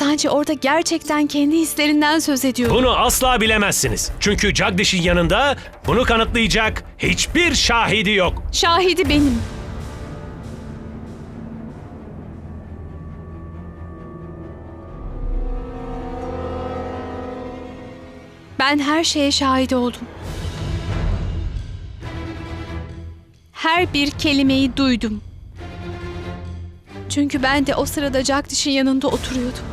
Sanki orada gerçekten kendi hislerinden söz ediyor. Bunu asla bilemezsiniz. Çünkü Jagdish'in yanında bunu kanıtlayacak hiçbir şahidi yok. Şahidi benim. Ben her şeye şahit oldum. Her bir kelimeyi duydum. Çünkü ben de o sırada Jagdish'in yanında oturuyordum.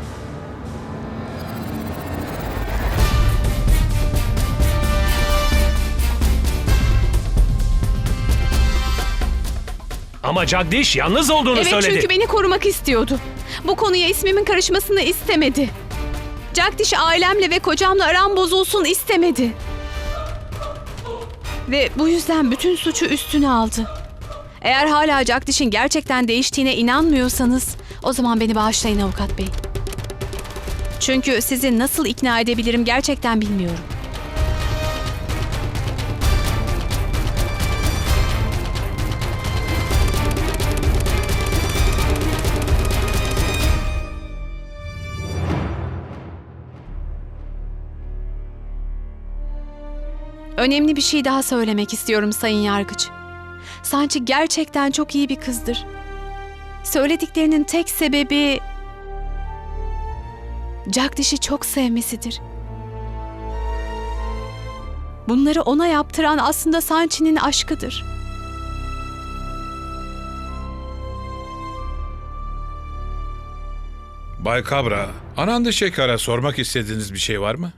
Ama Jagdish yalnız olduğunu Evet söyledi. çünkü beni korumak istiyordu. Bu konuya ismimin karışmasını istemedi. Jagdish ailemle ve kocamla aram bozulsun istemedi. Ve bu yüzden bütün suçu üstüne aldı. Eğer hala Jagdish'in gerçekten değiştiğine inanmıyorsanız o zaman beni bağışlayın avukat bey. Çünkü sizi nasıl ikna edebilirim gerçekten bilmiyorum. Önemli bir şey daha söylemek istiyorum Sayın Yargıç. Sanchi gerçekten çok iyi bir kızdır. Söylediklerinin tek sebebi Jagdish'i çok sevmesidir. Bunları ona yaptıran aslında Sanchi'nin aşkıdır. Bay Kabra, Anand Şekar'a sormak istediğiniz bir şey var mı?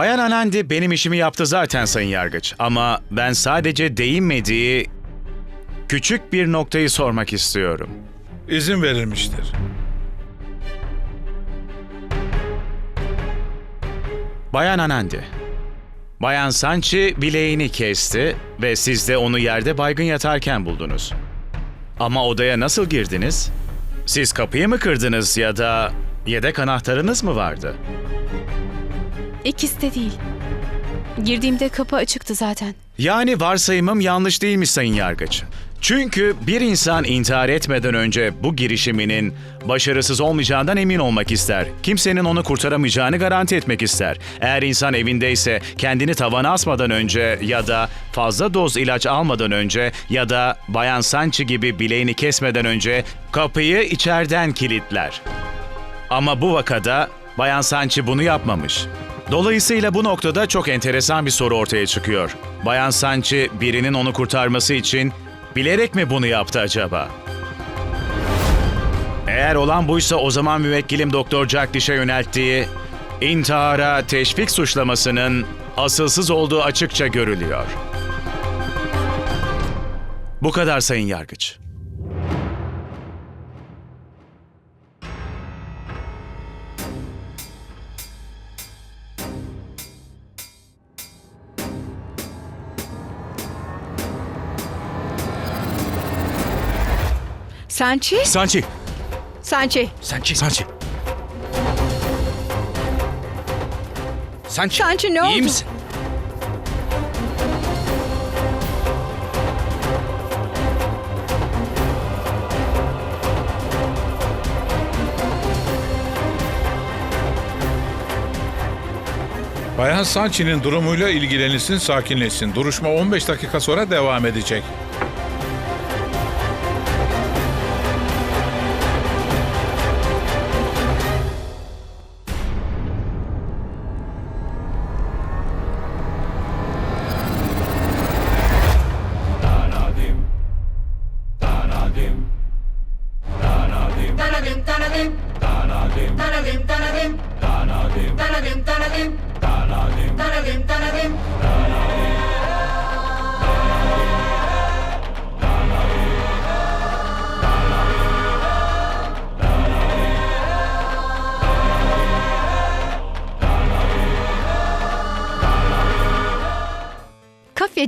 Bayan Anandi benim işimi yaptı zaten Sayın Yargıç. Ama ben sadece değinmediği küçük bir noktayı sormak istiyorum. İzin verilmiştir. Bayan Anandi. Bayan Sanchi bileğini kesti ve siz de onu yerde baygın yatarken buldunuz. Ama odaya nasıl girdiniz? Siz kapıyı mı kırdınız ya da yedek anahtarınız mı vardı? İkisi de değil. Girdiğimde kapı açıktı zaten. Yani varsayımım yanlış değilmiş Sayın Yargıç. Çünkü bir insan intihar etmeden önce bu girişiminin başarısız olmayacağından emin olmak ister. Kimsenin onu kurtaramayacağını garanti etmek ister. Eğer insan evindeyse kendini tavana asmadan önce ya da fazla doz ilaç almadan önce ya da Bayan Sanchi gibi bileğini kesmeden önce kapıyı içeriden kilitler. Ama bu vakada Bayan Sanchi bunu yapmamış. Dolayısıyla bu noktada çok enteresan bir soru ortaya çıkıyor. Bayan Sanchi birinin onu kurtarması için bilerek mi bunu yaptı acaba? Eğer olan buysa o zaman müvekkilim Doktor Jagdish'e yönelttiği intihara teşvik suçlamasının asılsız olduğu açıkça görülüyor. Bu kadar Sayın Yargıç. Sanchi? Sanchi! Sanchi. Sanchi! Sanchi! Sanchi, Sanchi ne iyi oldu? misin? Bayan Sanchi'nin durumuyla ilgilenilsin, sakinleşsin. Duruşma 15 dakika sonra devam edecek.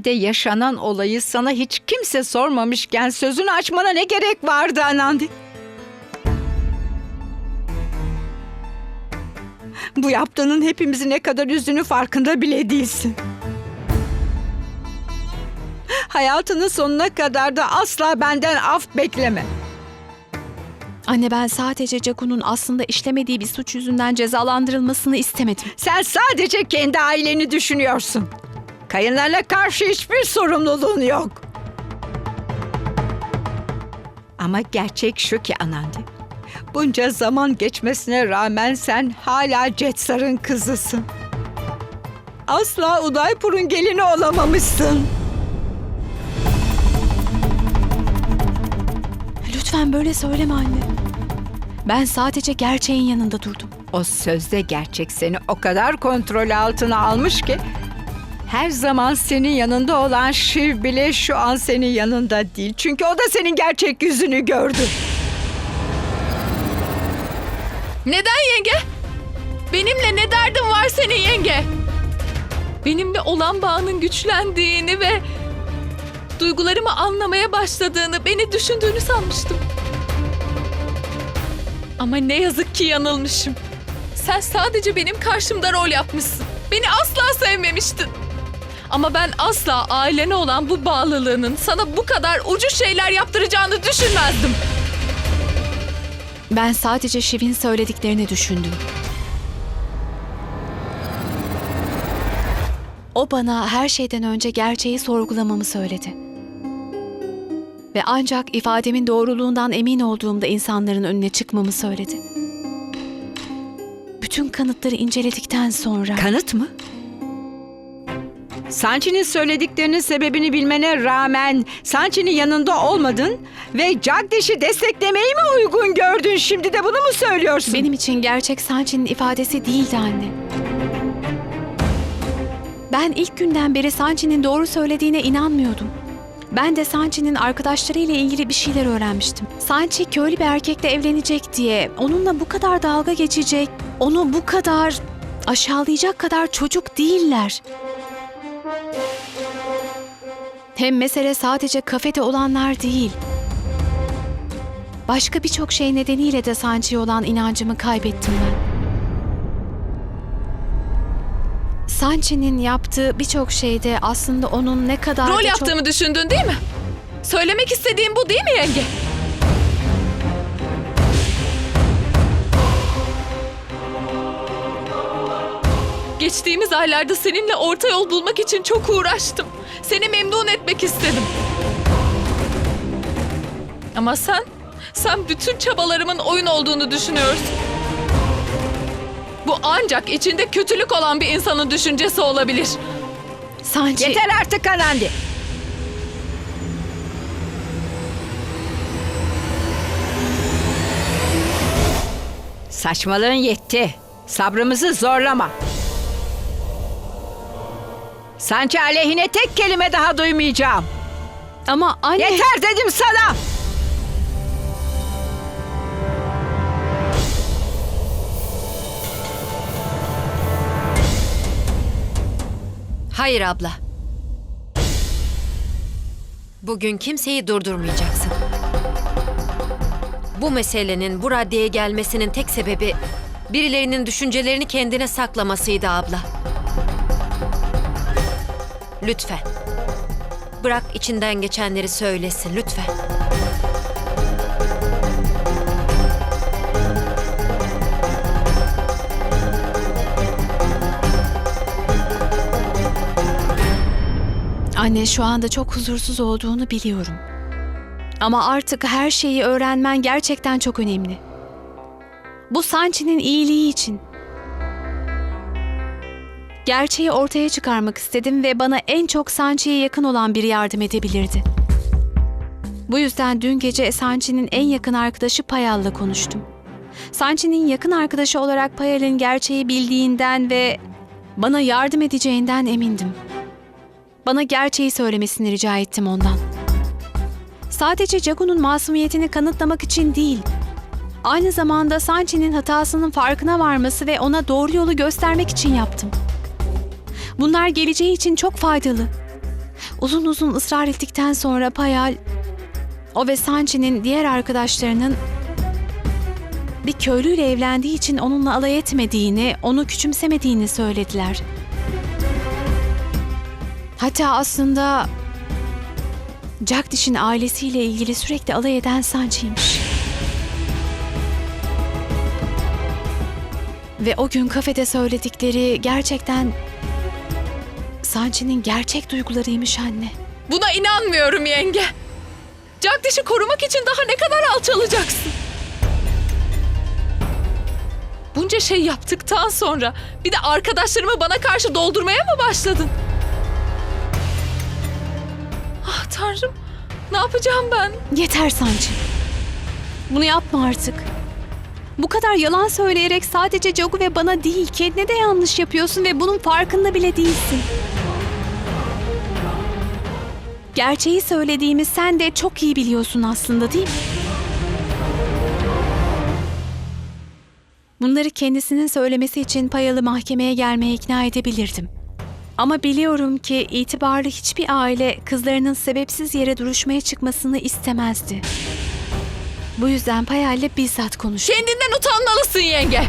Kafede yaşanan olayı sana hiç kimse sormamışken sözünü açmana ne gerek vardı Anandi? Bu yaptığının hepimizi ne kadar üzdüğünü farkında bile değilsin. Hayatının sonuna kadar da asla benden af bekleme. Anne ben sadece Caku'nun aslında işlemediği bir suç yüzünden cezalandırılmasını istemedim. Sen sadece kendi aileni düşünüyorsun. Kayınlarına karşı hiçbir sorumluluğun yok. Ama gerçek şu ki Anandi. Bunca zaman geçmesine rağmen sen hala Cetsar'ın kızısın. Asla Udaipur'un gelini olamamışsın. Lütfen böyle söyleme anne. Ben sadece gerçeğin yanında durdum. O sözde gerçek seni o kadar kontrol altına almış ki her zaman senin yanında olan Shiv bile şu an senin yanında değil. Çünkü o da senin gerçek yüzünü gördü. Neden yenge? Benimle ne derdin var senin yenge? Benimle olan bağının güçlendiğini ve duygularımı anlamaya başladığını, beni düşündüğünü sanmıştım. Ama ne yazık ki yanılmışım. Sen sadece benim karşımda rol yapmışsın. Beni asla sevmemiştin. Ama ben asla ailene olan bu bağlılığının sana bu kadar ucu şeyler yaptıracağını düşünmezdim. Ben sadece Şiv'in söylediklerini düşündüm. O bana her şeyden önce gerçeği sorgulamamı söyledi. Ve ancak ifademin doğruluğundan emin olduğumda insanların önüne çıkmamı söyledi. Bütün kanıtları inceledikten sonra... Kanıt mı? Sanchi'nin söylediklerinin sebebini bilmene rağmen Sanchi'nin yanında olmadın ve Jagdish'i desteklemeyi mi uygun gördün? Şimdi de bunu mu söylüyorsun? Benim için gerçek Sanchi'nin ifadesi değildi anne. Ben ilk günden beri Sanchi'nin doğru söylediğine inanmıyordum. Ben de Sanchi'nin arkadaşlarıyla ilgili bir şeyler öğrenmiştim. Sanchi köylü bir erkekle evlenecek diye, onunla bu kadar dalga geçecek, onu bu kadar aşağılayacak kadar çocuk değiller. Hem mesele sadece kafede olanlar değil. Başka birçok şey nedeniyle de Sanchi'ye olan inancımı kaybettim ben. Sanchi'nin yaptığı birçok şeyde aslında onun ne kadar Rol da çok- yaptığımı düşündün değil mi? Söylemek istediğim bu değil mi yenge? Geçtiğimiz aylarda seninle orta yol bulmak için çok uğraştım. Seni memnun etmek istedim. Ama sen, sen bütün çabalarımın oyun olduğunu düşünüyorsun. Bu ancak içinde kötülük olan bir insanın düşüncesi olabilir. Sanchi Yeter artık Anandi. Saçmalığın yetti. Sabrımızı zorlama. Sanchi aleyhine tek kelime daha duymayacağım. ama anne Yeter dedim sana. Hayır abla. Bugün kimseyi durdurmayacaksın. Bu meselenin bu raddeye gelmesinin tek sebebi birilerinin düşüncelerini kendine saklamasıydı abla. Lütfen. Bırak içinden geçenleri söylesin lütfen. Anne şu anda çok huzursuz olduğunu biliyorum. Ama artık her şeyi öğrenmen gerçekten çok önemli. Bu Sanchi'nin iyiliği için. Gerçeği ortaya çıkarmak istedim ve bana en çok Sanchi'ye yakın olan biri yardım edebilirdi. Bu yüzden dün gece Sanchi'nin en yakın arkadaşı Payal'la konuştum. Sanchi'nin yakın arkadaşı olarak Payal'in gerçeği bildiğinden ve bana yardım edeceğinden emindim. Bana gerçeği söylemesini rica ettim ondan. Sadece Jagu'nun masumiyetini kanıtlamak için değil, aynı zamanda Sanchi'nin hatasının farkına varması ve ona doğru yolu göstermek için yaptım. Bunlar geleceği için çok faydalı. Uzun uzun ısrar ettikten sonra Payal, o ve Sanchi'nin diğer arkadaşlarının bir köylüyle evlendiği için onunla alay etmediğini, onu küçümsemediğini söylediler. Hatta aslında Jagdish'in ailesiyle ilgili sürekli alay eden Sanchi'ymiş. Ve o gün kafede söyledikleri gerçekten Sanchi'nin gerçek duygularıymış anne. Buna inanmıyorum yenge. Jagdish'i korumak için daha ne kadar alçalacaksın? Bunca şey yaptıktan sonra bir de arkadaşlarımı bana karşı doldurmaya mı başladın? Ah tanrım. Ne yapacağım ben? Yeter Sanchi. Bunu yapma artık. Bu kadar yalan söyleyerek sadece Jogu ve bana değil kendine de yanlış yapıyorsun ve bunun farkında bile değilsin. Gerçeği söylediğimi sen de çok iyi biliyorsun aslında değil mi? Bunları kendisinin söylemesi için payalı mahkemeye gelmeye ikna edebilirdim. Ama biliyorum ki itibarlı hiçbir aile kızlarının sebepsiz yere duruşmaya çıkmasını istemezdi. Bu yüzden Payal'le bizzat konuştum. Kendinden utanmalısın yenge.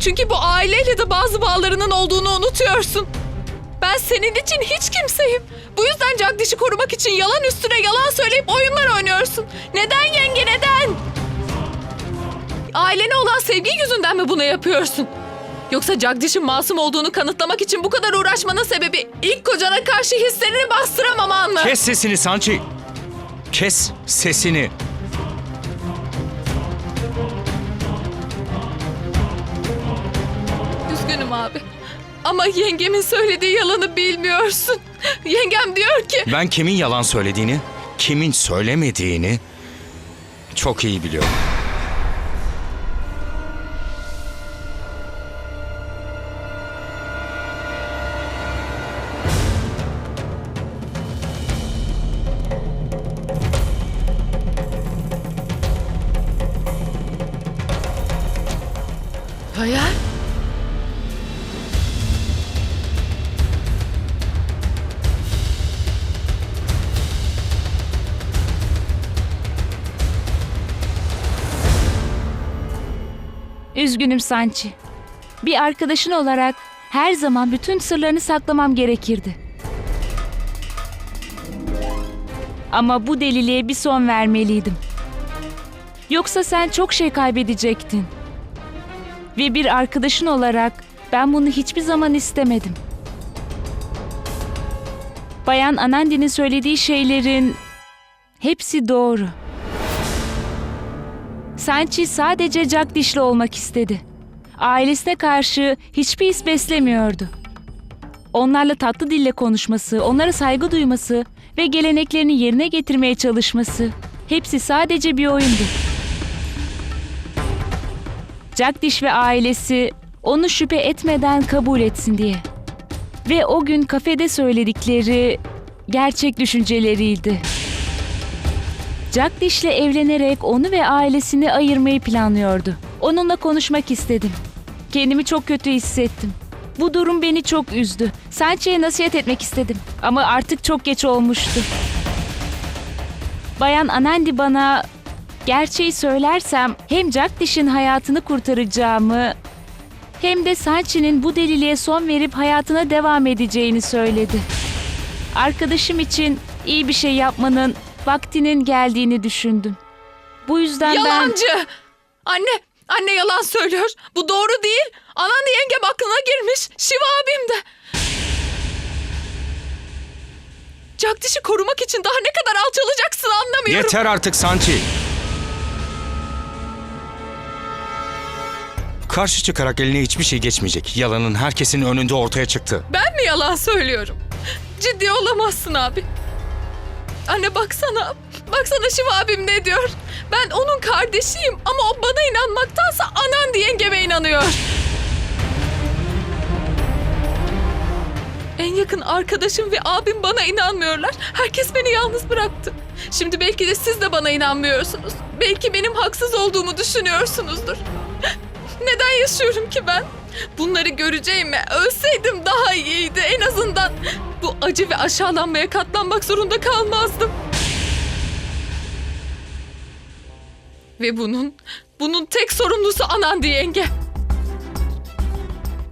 Çünkü bu aileyle de bazı bağlarının olduğunu unutuyorsun. Ben senin için hiç kimseyim. Bu yüzden Jagdish'i korumak için yalan üstüne yalan söyleyip oyunlar oynuyorsun. Neden yenge neden? Ailene olan sevgi yüzünden mi bunu yapıyorsun? Yoksa Jagdish'in masum olduğunu kanıtlamak için bu kadar uğraşmanın sebebi ilk kocana karşı hislerini bastıramaman mı? Kes sesini Sanchi. Kes sesini. Ama yengemin söylediği yalanı bilmiyorsun. Yengem diyor ki... Ben kimin yalan söylediğini, kimin söylemediğini çok iyi biliyorum. Üzgünüm Sanchi. Bir arkadaşın olarak her zaman bütün sırlarını saklamam gerekirdi. Ama bu deliliğe bir son vermeliydim. Yoksa sen çok şey kaybedecektin. Ve bir arkadaşın olarak ben bunu hiçbir zaman istemedim. Bayan Anandi'nin söylediği şeylerin hepsi doğru. Sanchi sadece Jagdish'le olmak istedi. Ailesine karşı hiçbir his beslemiyordu. Onlarla tatlı dille konuşması, onlara saygı duyması ve geleneklerini yerine getirmeye çalışması hepsi sadece bir oyundu. Jagdish ve ailesi onu şüphe etmeden kabul etsin diye. Ve o gün kafede söyledikleri gerçek düşünceleriydi. Jagdish'le evlenerek onu ve ailesini ayırmayı planlıyordu. Onunla konuşmak istedim. Kendimi çok kötü hissettim. Bu durum beni çok üzdü. Sanchi'ye nasihat etmek istedim. Ama artık çok geç olmuştu. Bayan Anandi bana gerçeği söylersem hem Jagdish'in hayatını kurtaracağımı hem de Sanchi'nin bu deliliğe son verip hayatına devam edeceğini söyledi. Arkadaşım için iyi bir şey yapmanın vaktinin geldiğini düşündüm. Bu yüzden ben... Yalancı! Anne, anne yalan söylüyor. Bu doğru değil. Anan yengem aklına girmiş. Şiva abim de. Jagdish'i korumak için daha ne kadar alçalacaksın anlamıyorum. Yeter artık Sanchi. Karşı çıkarak eline hiçbir şey geçmeyecek. Yalanın herkesin önünde ortaya çıktı. Ben mi yalan söylüyorum? Ciddi olamazsın abi. Anne baksana. Baksana Şiva abim ne diyor. Ben onun kardeşiyim ama o bana inanmaktansa anan diye yengeme inanıyor. En yakın arkadaşım ve abim bana inanmıyorlar. Herkes beni yalnız bıraktı. Şimdi belki de siz de bana inanmıyorsunuz. Belki benim haksız olduğumu düşünüyorsunuzdur. Neden yaşıyorum ki ben? Bunları göreceğime ölseydim daha iyiydi. En azından bu acı ve aşağılanmaya katlanmak zorunda kalmazdım. Ve bunun, bunun tek sorumlusu Anandi yenge.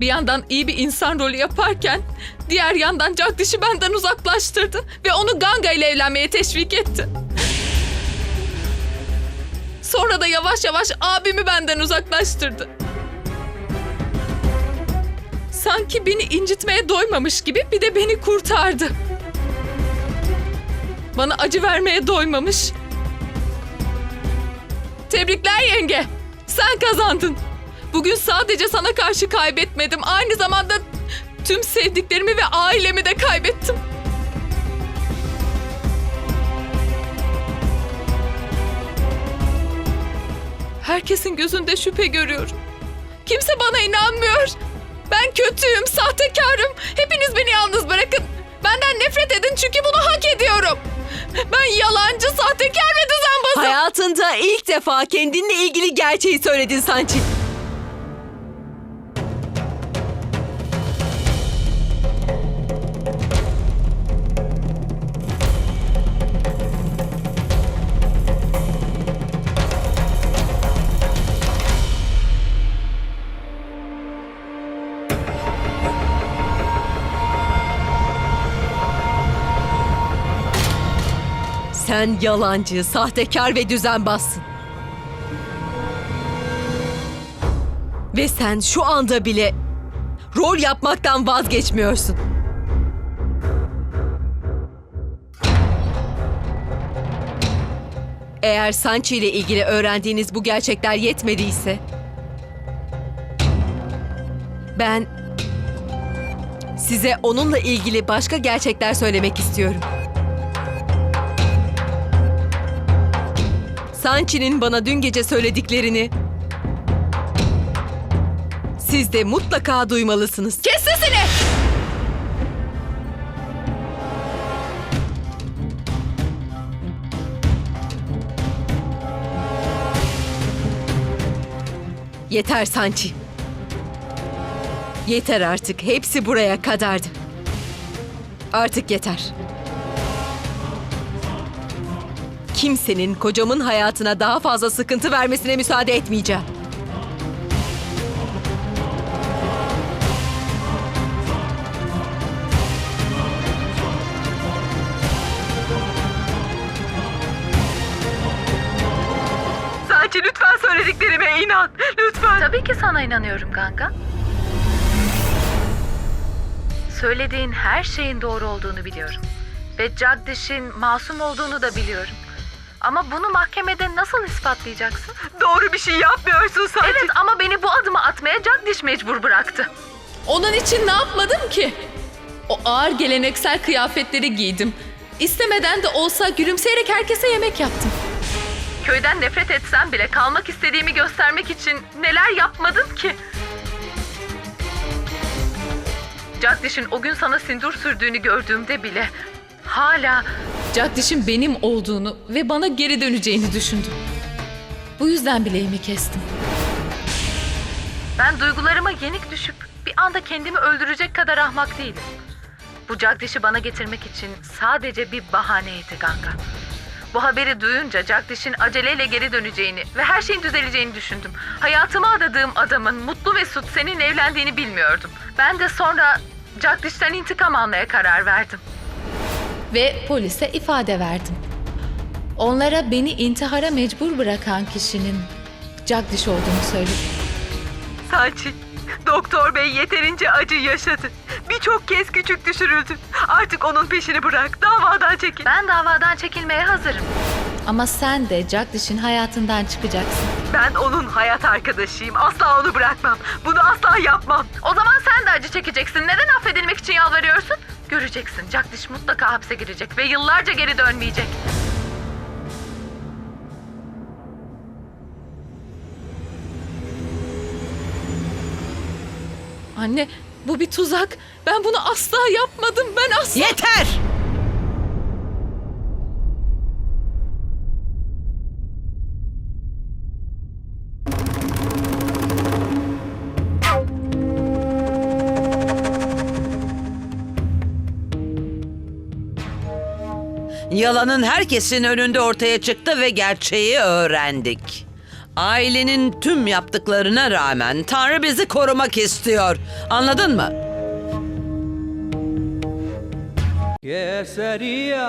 Bir yandan iyi bir insan rolü yaparken Diğer yandan Jagdish'i benden uzaklaştırdı ve onu Ganga ile evlenmeye teşvik etti. Sonra da yavaş yavaş abimi benden uzaklaştırdı. Sanki beni incitmeye doymamış gibi bir de beni kurtardı. Bana acı vermeye doymamış. Tebrikler yenge. Sen kazandın. Bugün sadece sana karşı kaybetmedim. Aynı zamanda tüm sevdiklerimi ve ailemi de kaybettim. Herkesin gözünde şüphe görüyorum. Kimse bana inanmıyor. Ben kötüyüm, sahtekarım. Hepiniz beni yalnız bırakın. Benden nefret edin çünkü bunu hak ediyorum. Ben yalancı, sahtekar ve düzenbazım. Hayatında ilk defa kendinle ilgili gerçeği söyledin Sanchi. Sen yalancı, sahtekar ve düzenbazsın. Ve sen şu anda bile rol yapmaktan vazgeçmiyorsun. Eğer Sanchi ile ilgili öğrendiğiniz bu gerçekler yetmediyse... Ben size onunla ilgili başka gerçekler söylemek istiyorum. Sanchi'nin bana dün gece söylediklerini siz de mutlaka duymalısınız. Kes sesini! Yeter Sanchi. Yeter artık. Hepsi buraya kadardı. Artık yeter. Kimsenin kocamın hayatına daha fazla sıkıntı vermesine müsaade etmeyeceğim. Sanchi lütfen söylediklerime inan. Lütfen. Tabii ki sana inanıyorum Ganga. Söylediğin her şeyin doğru olduğunu biliyorum. Ve Jagdish'in masum olduğunu da biliyorum. Ama bunu mahkemede nasıl ispatlayacaksın? Doğru bir şey yapmıyorsun Sanchi. Evet ama beni bu adımı atmaya Jagdish mecbur bıraktı. Onun için ne yapmadım ki? O ağır geleneksel kıyafetleri giydim. İstemeden de olsa gülümseyerek herkese yemek yaptım. Köyden nefret etsem bile kalmak istediğimi göstermek için neler yapmadım ki? Jagdish'in o gün sana sindur sürdüğünü gördüğümde bile hala Jagdish'in benim olduğunu ve bana geri döneceğini düşündüm. Bu yüzden bileğimi kestim. Ben duygularıma yenik düşüp bir anda kendimi öldürecek kadar ahmak değilim. Bu Jagdish'i bana getirmek için sadece bir bahaneydi Ganga. Bu haberi duyunca Jagdish'in aceleyle geri döneceğini ve her şeyin düzeleceğini düşündüm. Hayatıma adadığım adamın Mutlu ve Sut seninle evlendiğini bilmiyordum. Ben de sonra Jagdish'ten intikam almaya karar verdim. Ve polise ifade verdim. Onlara beni intihara mecbur bırakan kişinin Jagdish olduğunu söyledim. Sanchi, doktor bey yeterince acı yaşadı. Birçok kez küçük düşürüldü. Artık onun peşini bırak, davadan çekil. Ben davadan çekilmeye hazırım. Ama sen de Jagdish'in hayatından çıkacaksın. Ben onun hayat arkadaşıyım. Asla onu bırakmam. Bunu asla yapmam. O zaman sen de acı çekeceksin. Neden affedilmek için yalvarıyorsun? Göreceksin. Jagdish mutlaka hapse girecek ve yıllarca geri dönmeyecek. Anne bu bir tuzak. Ben bunu asla yapmadım. Ben asla... Yeter! Yalanın herkesin önünde ortaya çıktı ve gerçeği öğrendik. Ailenin tüm yaptıklarına rağmen Tanrı bizi korumak istiyor. Anladın mı? Keseria